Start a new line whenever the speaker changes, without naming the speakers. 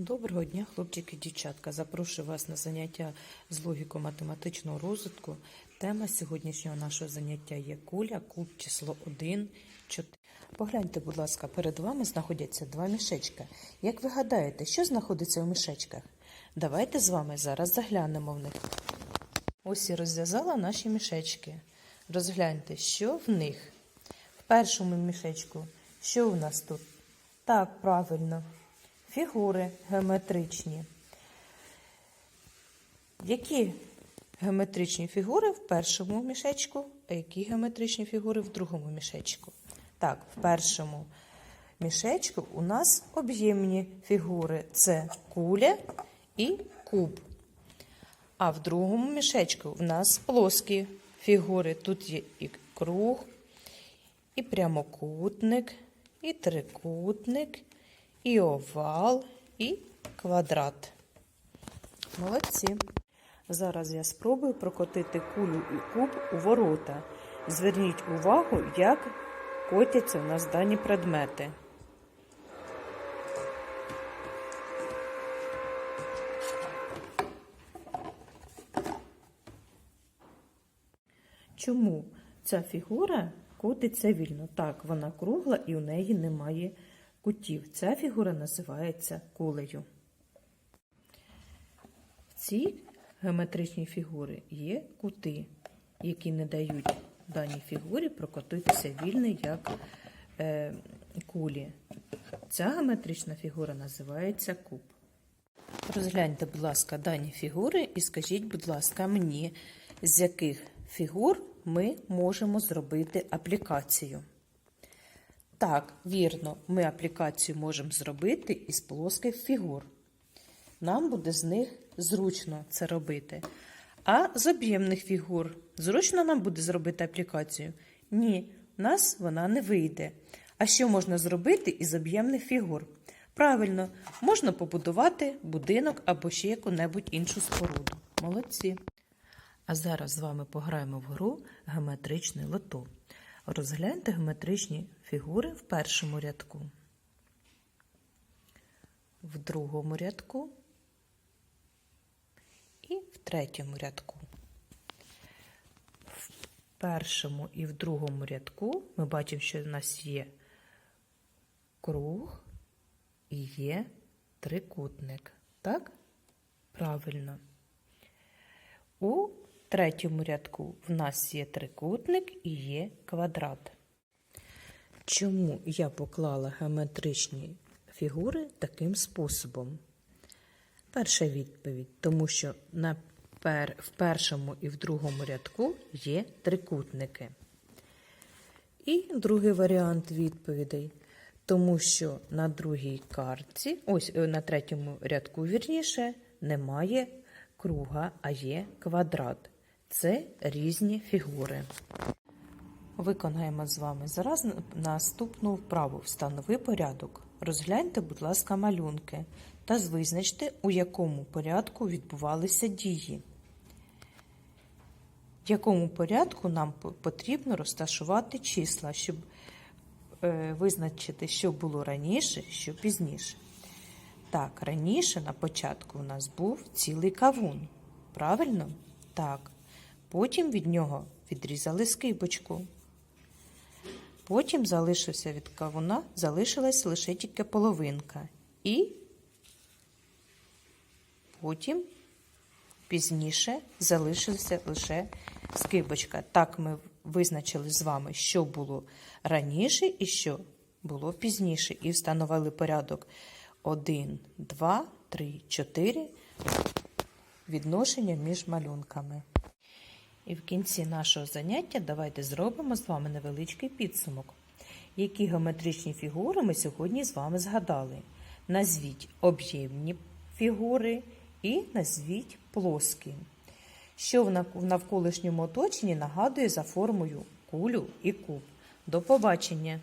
Доброго дня, хлопчики дівчатка. Запрошую вас на заняття з логіко-математичного розвитку. Тема сьогоднішнього нашого заняття є куля, куб, число 1, 4. Погляньте, будь ласка, перед вами знаходяться два мішечка. Як ви гадаєте, що знаходиться у мішечках? Давайте з вами зараз заглянемо в них. Ось і розв'язала наші мішечки. Розгляньте, що в них. В першому мішечку, що у нас тут? Так, правильно. Фігури геометричні. Які геометричні фігури в першому мішечку, а які геометричні фігури в другому мішечку? Так, в першому мішечку у нас об'ємні фігури це куля і куб. А в другому мішечку в нас плоскі фігури. Тут є і круг, і прямокутник, і трикутник, і овал, і квадрат. Молодці. Зараз я спробую прокотити кулю і куб у ворота. Зверніть увагу, як котяться у нас дані предмети. Чому ця фігура котиться вільно? Так, вона кругла і у неї немає кутів. Ця фігура називається кулею. В цій геометричній фігурі є кути, які не дають даній фігурі прокотитися вільно, як е, кулі. Ця геометрична фігура називається куб. Розгляньте, будь ласка, дані фігури і скажіть, будь ласка, мені, з яких фігур ми можемо зробити аплікацію. Так, вірно, ми аплікацію можемо зробити із плоских фігур. Нам буде з них зручно це робити. А з об'ємних фігур зручно нам буде зробити аплікацію? Ні, в нас вона не вийде. А що можна зробити із об'ємних фігур? Правильно, можна побудувати будинок або ще яку-небудь іншу споруду. Молодці. А зараз з вами пограємо в гру геометричний лото. Розгляньте геометричні фігури в першому рядку, в другому рядку і в третьому рядку. В першому і в другому рядку ми бачимо, що в нас є круг і є трикутник. Так? Правильно. У третьому рядку в нас є трикутник і є квадрат. Чому я поклала геометричні фігури таким способом? Перша відповідь, тому що на пер... в першому і в другому рядку є трикутники. І другий варіант відповідей, тому що на другій картці, ось е, на третьому рядку, вірніше, немає круга, а є квадрат. Це різні фігури. Виконаємо з вами зараз наступну вправу Встанови порядок. Розгляньте, будь ласка, малюнки та визначте, у якому порядку відбувалися дії. В якому порядку нам потрібно розташувати числа, щоб е, визначити, що було раніше, що пізніше. Так, раніше на початку у нас був цілий кавун. Правильно? Так. Потім від нього відрізали скибочку. Потім залишився від кавуна, залишилась лише тільки половинка. І потім пізніше залишилася лише скибочка. Так ми визначили з вами, що було раніше і що було пізніше. І встановили порядок 1, 2, 3, 4 відношення між малюнками. І в кінці нашого заняття давайте зробимо з вами невеличкий підсумок. Які геометричні фігури ми сьогодні з вами згадали? Назвіть об'ємні фігури і назвіть плоскі. Що в навколишньому оточенні нагадує за формою кулю і куб. До побачення!